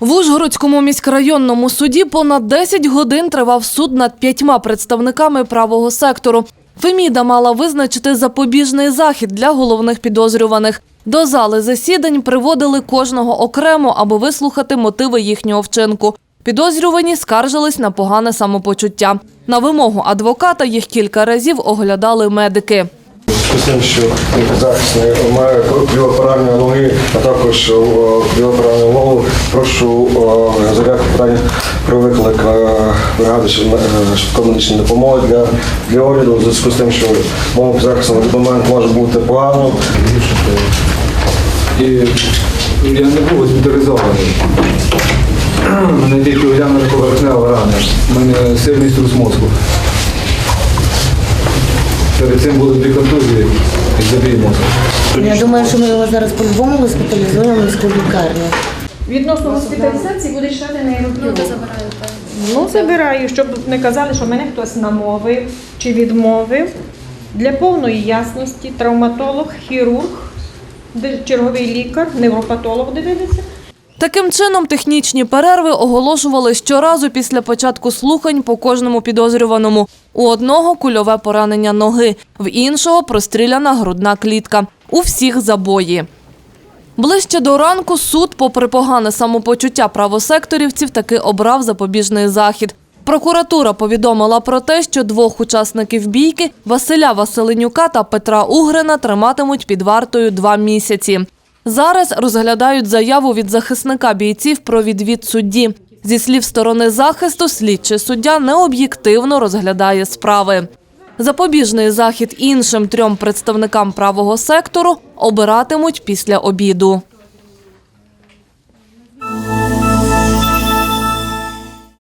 В Ужгородському міськрайонному суді понад 10 годин тривав суд над п'ятьма представниками правого сектору. Феміда мала визначити запобіжний захід для головних підозрюваних. До зали засідань приводили кожного окремо, аби вислухати мотиви їхнього вчинку. Підозрювані скаржились на погане самопочуття. На вимогу адвоката їх кілька разів оглядали медики. Тим, що захисний має кривопоранення ноги, а також кривопоранення ногу. Прошу е, питання про виклик е, бригади швидкої медичної допомоги для, для огляду у зв'язку з тим, що захисну на момент може бути погано. І я не був госпіталізований. Мене тільки уявна поверхнева рана. У мене сильний струс мозку. Перед цим були дві контузії і забій мозку. Я думаю, що ми його зараз по-любому госпіталізуємо в лікарню. Відносно госпіталізації буде читати нейробіолог. Ну, забираю, щоб не казали, що мене хтось намовив чи відмовив. Для повної ясності травматолог, хірург, черговий лікар, невропатолог дивилися. Таким чином, технічні перерви оголошували щоразу після початку слухань по кожному підозрюваному. У одного кульове поранення ноги, в іншого простріляна грудна клітка. У всіх забої. Ближче до ранку суд, попри погане самопочуття правосекторівців, таки обрав запобіжний захід. Прокуратура повідомила про те, що двох учасників бійки Василя Василенюка та Петра Угрина триматимуть під вартою два місяці. Зараз розглядають заяву від захисника бійців про відвід судді. Зі слів сторони захисту, слідчий суддя необ'єктивно розглядає справи. Запобіжний захід іншим трьом представникам правого сектору обиратимуть після обіду.